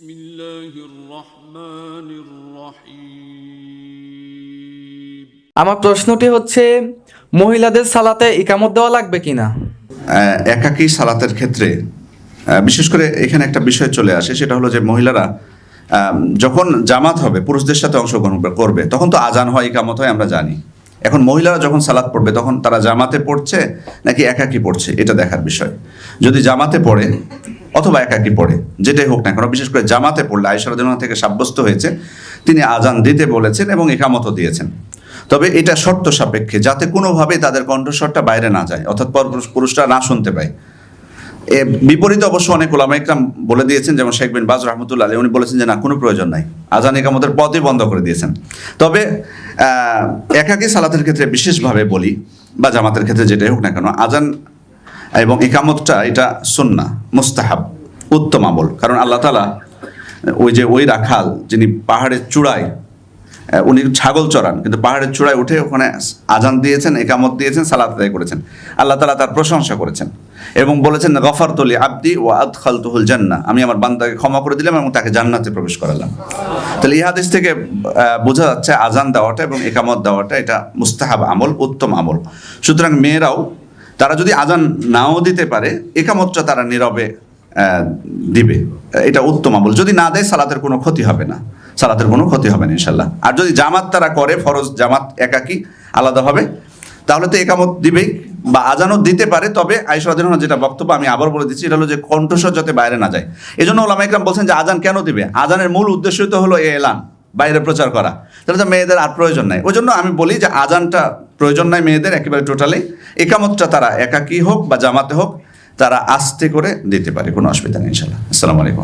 بسم الله الرحمن الرحيم আমার প্রশ্নটি হচ্ছে মহিলাদের সালাতে ইকামত দেওয়া লাগবে কিনা আহ, একাকী সালাতের ক্ষেত্রে আহ, বিশেষ করে এখানে একটা বিষয় চলে আসে সেটা হলো যে মহিলারা আম, যখন জামাত হবে পুরুষদের সাথে অংশগ্রহণ করবে তখন তো আজান হয় ইকামত হয় আমরা জানি এখন মহিলারা যখন সালাত পড়বে, তখন তারা জামাতে পড়ছে নাকি একাকি পড়ছে? এটা দেখার বিষয়। যদি জামাতে পড়ে অথবা একাকি পড়ে, যেটাই হোক না কেন, বিশেষ করে জামাতে পড়লে আয়সার থেকে সাব্যস্ত হয়েছে, তিনি আজান দিতে বলেছেন এবং একামত দিয়েছেন। তবে এটা শর্ত সাপেক্ষে, যাতে কোনোভাবে তাদের কণ্ঠস্বরটা বাইরে না যায়, অর্থাৎ পর পুরুষরা না শুনতে পায়। বিপরীতে অবশ্য অনেক ওলামা ইকরাম বলে দিয়েছেন, যেমন শেখ বিন বাজ রহমতুল্লাহ আলী উনি বলেছেন যে, না, কোনো প্রয়োজন নাই। আজান একামতের পথই বন্ধ করে দিয়েছেন। তবে একাকী সালাতের ক্ষেত্রে বিশেষভাবে বলি, বা জামাতের ক্ষেত্রে যেটাই হোক না কেন, আজান এবং একামতটা, এটা সুন্না মুস্তাহাব, উত্তম আমল। কারণ আল্লাহ তালা ওই যে ওই রাখাল, যিনি পাহাড়ের চূড়ায় উনি ছাগল চড়ান, কিন্তু পাহাড়ের চূড়ায় উঠে ওখানে আজান দিয়েছেন, একামত দিয়েছেন, সালাত আদায় করেছেন। আল্লাহ তালা তার প্রশংসা করেছেন এবং বলেছেন গফার তলি আব্দি ও আদ খালতুহুল জান্না আমি আমার বান্দাকে ক্ষমা করে দিলাম এবং তাকে জান্নাতে প্রবেশ করালাম। তাহলে এই হাদিস থেকে বোঝা যাচ্ছে আজান দেওয়াটা এবং একামত দেওয়াটা এটা মুস্তাহাব আমল, উত্তম আমল। সুতরাং মেয়েরাও, তারা যদি আজান নাও দিতে পারে, একামতটা তারা নীরবে দিবে। এটা উত্তম আমল। যদি না দেয়, সালাতের কোনো ক্ষতি হবে না। সালাতের কোনো ক্ষতি হবে না ইনশাল্লাহ আর যদি জামাত তারা করে, ফরজ জামাত একাকি, আলাদা হবে, তাহলে তো একামত দিবেই বা আজানও দিতে পারে, তবে আইসরাদিন যেটা বক্তব্য আমি আবার বলে দিচ্ছি, এটা হলো যে কণ্ঠস্বর যাতে বাইরে না যায়। এই জন্য ওলামা ইকরাম বলছেন যে আজান কেন দিবে? আজানের মূল উদ্দেশ্যই তো হলো এ এলান, বাইরে প্রচার করা। তাহলে তো মেয়েদের আর প্রয়োজন নাই। ওই জন্য আমি বলি যে আজানটা প্রয়োজন নাই মেয়েদের, একেবারে টোটালি। একামতটা তারা একাকী হোক বা জামাতে হোক, তারা আস্তে করে দিতে পারে, কোনো অসুবিধা নেই ইনশাল্লাহ আসসালামু আলাইকুম